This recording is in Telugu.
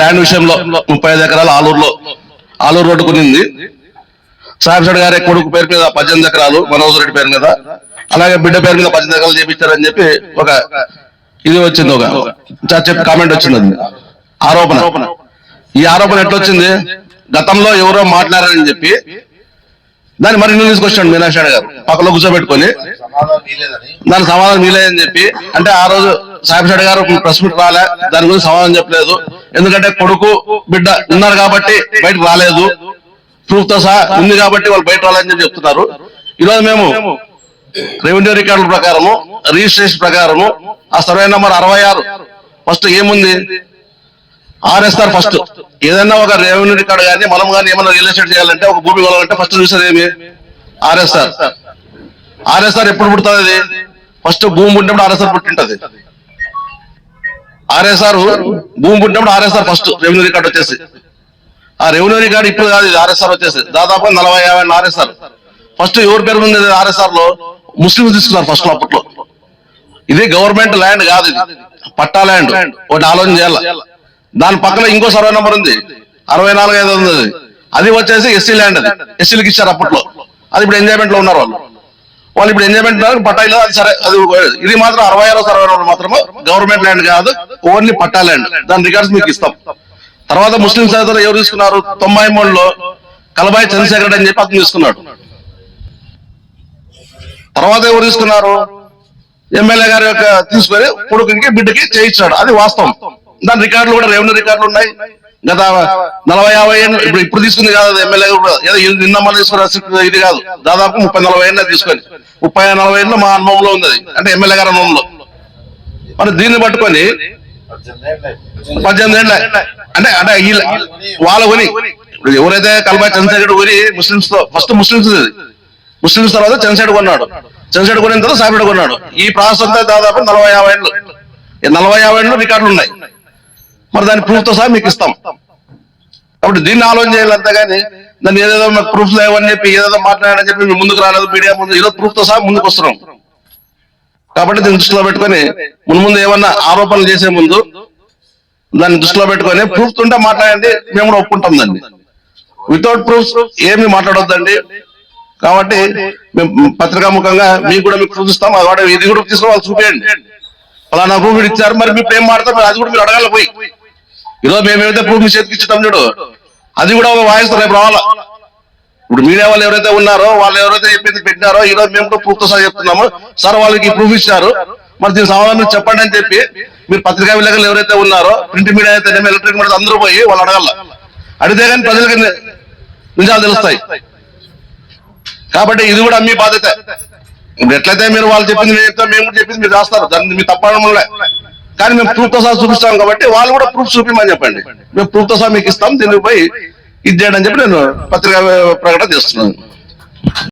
ల్యాండ్ విషయంలో ముప్పై ఐదు ఎకరాలు ఆలూరులో. ఆలూరు రోడ్డు కొనింది. సాహెబ్ గారి కొడుకు పేరు మీద పద్దెనిమిది ఎకరాలు మనోజ్ రెడ్డి పేరు మీద. అలాగే బిడ్డ పేరు మీద పద్దెనిమిది ఎకరాలు చేపించారని చెప్పి ఒక ఇది వచ్చింది ఒక చెప్పి కామెంట్ వచ్చింది అది. ఆరోపణ. ఈ ఆరోపణ ఎట్లొచ్చింది గతంలో ఎవరో మాట్లాడారని చెప్పి దాన్ని మరి ఇందులో వచ్చాడు మీనాక్షాడు గారు. పక్కలో కూర్చోబెట్టుకొని. దాని సమాధానం మీలేదని చెప్పి అంటే ఆ రోజు సాహిబ్షాడు గారు ప్రెస్ మీట్ రాలే దాని గురించి సమాధానం చెప్పలేదు. ఎందుకంటే కొడుకు బిడ్డ ఉన్నారు కాబట్టి బయటకు రాలేదు. ప్రూఫ్తో సహా ఉంది కాబట్టి వాళ్ళు బయట రాలేదని చెప్పి చెప్తున్నారు. ఈరోజు మేము రెవెన్యూ రికార్డుల ప్రకారము రిజిస్ట్రేషన్ ప్రకారము ఆ సర్వే నెంబర్ అరవై ఆరు. ఫస్ట్ ఏముంది? ఆర్ఎస్ఆర్ ఫస్ట్ ఏదైనా ఒక రెవెన్యూ రికార్డు కానీ మనం కానీ ఏమైనా రియల్ ఎస్టేట్ చేయాలంటే ఒక భూమి కొనాలంటే ఫస్ట్ చూసేది ఏమి? ఆర్ఎస్ఆర్ ఆర్ఎస్ఆర్ ఎప్పుడు పుడుతుంది అది? ఫస్ట్ భూమి పుట్టినప్పుడు ఆర్ఎస్ఆర్ పుట్టింటది. ఆర్ఎస్ఆర్ భూమి పుట్టినప్పుడు ఆర్ఎస్ఆర్ ఫస్ట్ రెవెన్యూ రికార్డు వచ్చేసి. ఆ రెవెన్యూ రికార్డు ఇప్పుడు కాదు ఇది ఆర్ఎస్ఆర్ వచ్చేసి. దాదాపు నలభై యాభై ఆర్ఎస్ఆర్ ఫస్ట్ ఎవరి పేరు ఉంది ఆర్ఎస్ఆర్లో ముస్లింస్ తీసుకున్నారు ఫస్ట్ అప్పట్లో. ఇది గవర్నమెంట్ ల్యాండ్ కాదు ఇది. పట్టా ల్యాండ్ ఒకటి ఆలోచన చేయాలి? దాని పక్కన ఇంకో సర్వే నంబర్ ఉంది. అరవై నాలుగు ఐదు ఉంది. అది. వచ్చేసి ఎస్సీ ల్యాండ్ అది. ఎస్సీలకు ఇచ్చారు అప్పట్లో. అది ఇప్పుడు ఎంజాయ్మెంట్లో ఉన్నారు వాళ్ళు. వాళ్ళు ఇప్పుడు ఎంజాయ్మెంట్ పట్టా అది సరే అది ఇది మాత్రం అరవై ఆరో సర్వే నాలుగు మాత్రమే. గవర్నమెంట్ ల్యాండ్ కాదు ఓన్లీ పట్టా ల్యాండ్. దాని రికార్డ్స్ మీకు ఇస్తాం. తర్వాత ముస్లిం సోదరులు ఎవరు తీసుకున్నారు? తొంభై మూడులో కలబాయి చంద్రశేఖర్ అని చెప్పి అతను తీసుకున్నాడు. తర్వాత ఎవరు తీసుకున్నారు? ఎమ్మెల్యే గారి యొక్క తీసుకొని కొడుకుకి బిడ్డకి చేయించాడు. అది వాస్తవం. దాని రికార్డులు కూడా రెవెన్యూ రికార్డులు ఉన్నాయి. గత నలభై యాభై ఏళ్ళు ఇప్పుడు ఇప్పుడు తీసుకుంది కాదు ఎమ్మెల్యే కూడా. ఏదో నిన్న మళ్ళీ తీసుకున్న ఇది కాదు. దాదాపు ముప్పై నలభై ఏళ్ళు తీసుకొని. ముప్పై నలభై ఏళ్ళు మా అనుభవంలో ఉంది అంటే ఎమ్మెల్యే గారి అనుభవంలో మరి దీన్ని పట్టుకొని పద్దెనిమిది ఏళ్ళ. అంటే అంటే వాళ్ళ కొని ఇప్పుడు ఎవరైతే కల్బా చంద్రశేఖర్ కొని ముస్లింస్తో ఫస్ట్ ముస్లింస్ ముస్లింస్ తర్వాత చంద్రశేఖర్ కొన్నాడు. చంద్రశేఖర్ కొనిన తర్వాత సాబిడ్ కొన్నాడు. ఈ ప్రాసెస్ అంతా దాదాపు నలభై యాభై ఏళ్ళు. నలభై యాభై ఏళ్ళు రికార్డులు ఉన్నాయి. మరి దాని ప్రూఫ్తో సహా మీకు ఇస్తాం. కాబట్టి దీన్ని ఆలోచన చేయాలి అంతేగాని దాన్ని ఏదేదో మాకు ప్రూఫ్ లేవని చెప్పి ఏదేదో మాట్లాడని చెప్పి మేము ముందుకు రాలేదు మీడియా ముందు ఏదో ప్రూఫ్తో సహా ముందుకు వస్తున్నాం. కాబట్టి దీన్ని దృష్టిలో పెట్టుకొని ముందు ముందు ఏమన్నా ఆరోపణలు చేసే ముందు దాన్ని దృష్టిలో పెట్టుకొని ప్రూఫ్ ఉంటే మాట్లాడండి మేము కూడా ఒప్పుకుంటాం దాన్ని. వితౌట్ ప్రూఫ్ ఏమి మాట్లాడొద్దండి. కాబట్టి మేము పత్రికా ముఖంగా మీకు కూడా మీకు చూపిస్తాం అది కూడా ఇది కూడా తీసుకుని వాళ్ళు అలా నా ప్రూఫ్ ఇచ్చారు మరి మీ ఏం మాడతారు అది కూడా మీరు అడగాలి పోయి. ఈరోజు మేము ఏదైతే ప్రూఫ్ మీ చేతికి ఇచ్చుతాం చూడు. అది కూడా ఒక వాయిస్ రేపు రావాలా? ఇప్పుడు మీడియా వాళ్ళు ఎవరైతే ఉన్నారో వాళ్ళు ఎవరైతే చెప్పింది పెట్టినారో ఈ రోజు మేము కూడా ప్రూఫ్తో సహా చెప్తున్నాము. సార్ వాళ్ళకి ప్రూఫ్ ఇచ్చారు. మరి దీని సమాధానం చెప్పండి అని చెప్పి మీరు పత్రికా విలేకరులు ఎవరైతే ఉన్నారో ప్రింట్ మీడియా అయితే ఎలక్ట్రిక్ మీడియా అందరూ పోయి వాళ్ళు అడగల. అడిగితే కానీ ప్రజలకి నిజాలు తెలుస్తాయి. కాబట్టి ఇది కూడా మీ బాధ్యత. ఇప్పుడు ఎట్లయితే మీరు వాళ్ళు చెప్పింది మేము చెప్తాం మేము కూడా చెప్పింది మీరు చేస్తారు దాన్ని మీ తప్పడంలే కానీ మేము ప్రూఫ్తో సహా చూపిస్తాం కాబట్టి వాళ్ళు కూడా ప్రూఫ్ చూపించమని చెప్పండి. మేము ప్రూఫ్తో సహా మీకు ఇస్తాం దీనిపై ఇది చేయడం అని చెప్పి నేను పత్రికా ప్రకటన చేస్తున్నాను.